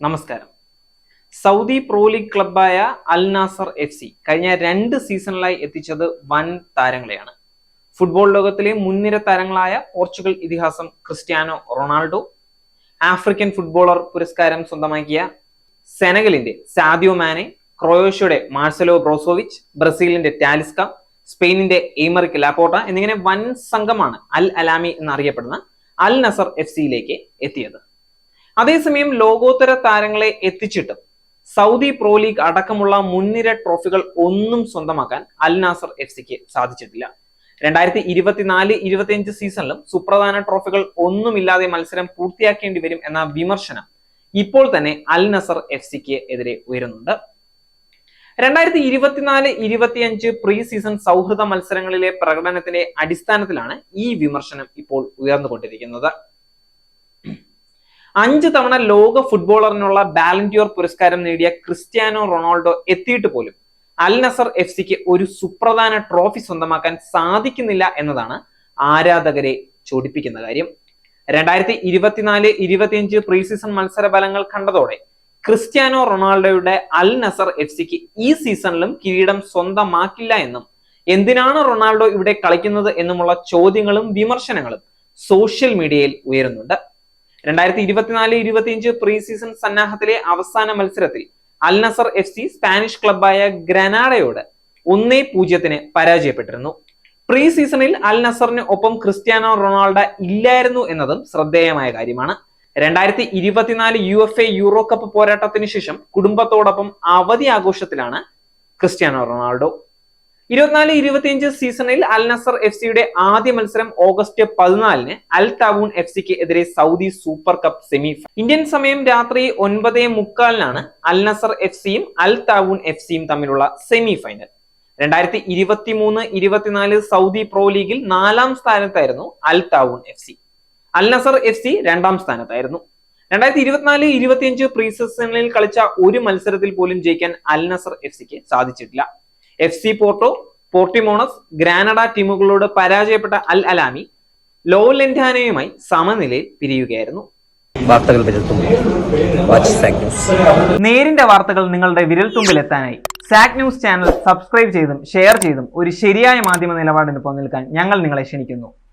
നമസ്കാരം. Saudi pro league ക്ലബായ അൽ Nasar F C കഴിഞ്ഞ രണ്ട് സീസണിലായി എത്തിച്ചത് വൻ താരങ്ങളെയാണ്. ഫുട്ബോൾ ലോകത്തിലെ മുൻനിര താരങ്ങളായ പോർച്ചുഗൽ ഇതിഹാസം ക്രിസ്ത്യാനോ റൊണാൾഡോ ആഫ്രിക്കൻ ഫുട്ബോളർ പുരസ്കാരം സ്വന്തമാക്കിയ സെനഗലിന്റെ സാദിയോ മാനെ ക്രൊയേഷ്യയുടെ മാർസലോ ബ്രോസോവിച്ച് ബ്രസീലിന്റെ ടാലിസ്ക സ്പെയിനിന്റെ എയ്മറിക് ലാപ്പോട്ട എന്നിങ്ങനെ വൻ സംഘമാണ് അൽ അലാമി എന്നറിയപ്പെടുന്ന അൽ നസർ എഫ് സിയിലേക്ക് എത്തിയത്. അതേസമയം ലോകോത്തര താരങ്ങളെ എത്തിച്ചിട്ടും സൗദി പ്രോ ലീഗ് അടക്കമുള്ള മുൻനിര ട്രോഫികൾ ഒന്നും സ്വന്തമാക്കാൻ അൽ നാസർ എഫ് സിക്ക് സാധിച്ചിട്ടില്ല. രണ്ടായിരത്തി ഇരുപത്തിനാല് ഇരുപത്തിയഞ്ച് സീസണിലും സുപ്രധാന ട്രോഫികൾ ഒന്നുമില്ലാതെ മത്സരം പൂർത്തിയാക്കേണ്ടി വരും എന്ന വിമർശനം ഇപ്പോൾ തന്നെ അൽ നസർ എഫ് സിക്ക് എതിരെ ഉയരുന്നുണ്ട്. രണ്ടായിരത്തി ഇരുപത്തിനാല് ഇരുപത്തിയഞ്ച് പ്രീ സീസൺ സൗഹൃദ മത്സരങ്ങളിലെ പ്രകടനത്തിന്റെ അടിസ്ഥാനത്തിലാണ് ഈ വിമർശനം ഇപ്പോൾ ഉയർന്നുകൊണ്ടിരിക്കുന്നത്. അഞ്ച് തവണ ലോക ഫുട്ബോളറിനുള്ള ബാലന്റിയോർ പുരസ്കാരം നേടിയ ക്രിസ്ത്യാനോ റൊണാൾഡോ എത്തിയിട്ട് പോലും അൽ നസർ എഫ് സിക്ക് ഒരു സുപ്രധാന ട്രോഫി സ്വന്തമാക്കാൻ സാധിക്കുന്നില്ല എന്നതാണ് ആരാധകരെ ചൊടിപ്പിക്കുന്ന കാര്യം. രണ്ടായിരത്തി ഇരുപത്തിനാല് ഇരുപത്തിയഞ്ച് പ്രീ സീസൺ മത്സര ഫലങ്ങൾ കണ്ടതോടെ ക്രിസ്ത്യാനോ റൊണാൾഡോയുടെ അൽ നസർ എഫ് സിക്ക് ഈ സീസണിലും കിരീടം സ്വന്തമാക്കില്ല എന്നും എന്തിനാണ് റൊണാൾഡോ ഇവിടെ കളിക്കുന്നത് എന്നുമുള്ള ചോദ്യങ്ങളും വിമർശനങ്ങളും സോഷ്യൽ മീഡിയയിൽ ഉയരുന്നുണ്ട്. രണ്ടായിരത്തി ഇരുപത്തിനാല് ഇരുപത്തിയഞ്ച് പ്രീ സീസൺ സന്നാഹത്തിലെ അവസാന മത്സരത്തിൽ Al Nassr F C Spanish ക്ലബായ ഗ്രനാഡയോട് ഒന്നേ പൂജ്യത്തിന് പരാജയപ്പെട്ടിരുന്നു. പ്രീ സീസണിൽ അൽ നസറിന് ഒപ്പം ക്രിസ്ത്യാനോ റൊണാൾഡോ ഇല്ലായിരുന്നു എന്നതും ശ്രദ്ധേയമായ കാര്യമാണ്. രണ്ടായിരത്തി ഇരുപത്തിനാല് U F A Euro Cup പോരാട്ടത്തിന് ശേഷം കുടുംബത്തോടൊപ്പം അവധി ആഘോഷത്തിലാണ് ക്രിസ്ത്യാനോ റൊണാൾഡോ. ഇരുപത്തിനാല് ഇരുപത്തിയഞ്ച് സീസണിൽ അൽ നസർ എഫ് സിയുടെ ആദ്യ മത്സരം ഓഗസ്റ്റ് പതിനാലിന് അൽ താവൂൺ എഫ് സിക്ക് എതിരെ Saudi super cup semi Indian സമയം രാത്രി ഒൻപത് മുക്കാലിനാണ് അൽ നസർ എഫ് സിയും അൽ താവൂൺ എഫ് സിയും തമ്മിലുള്ള സെമി ഫൈനൽ. രണ്ടായിരത്തി ഇരുപത്തി മൂന്ന് ഇരുപത്തിനാല് സൗദി പ്രോ ലീഗിൽ നാലാം സ്ഥാനത്തായിരുന്നു Al Taawoun F C. Al Nassr F C രണ്ടാം സ്ഥാനത്തായിരുന്നു. രണ്ടായിരത്തി ഇരുപത്തിനാല് ഇരുപത്തിയഞ്ച് പ്രീ സീസണിൽ കളിച്ച ഒരു മത്സരത്തിൽ പോലും ജയിക്കാൻ അൽ നസർ എഫ് സിക്ക് സാധിച്ചിട്ടില്ല. F C Porto Portimonense Granada ടീമുകളോട് പരാജയപ്പെട്ട അൽ അലാമി ലോ ലെൻഡാനയുമായി സമനിലയിൽ പിരിയുകയായിരുന്നു. വാർത്തകൾ നേരിന്റെ വാർത്തകൾ നിങ്ങളുടെ വിരൽത്തുമ്പിൽ എത്താനായി സാക് ന്യൂസ് ചാനൽ സബ്സ്ക്രൈബ് ചെയ്തും ഷെയർ ചെയ്തും ഒരു ശരിയായ മാധ്യമ നിലപാടിന് പോകാൻ ഞങ്ങൾ നിങ്ങളെ ക്ഷണിക്കുന്നു.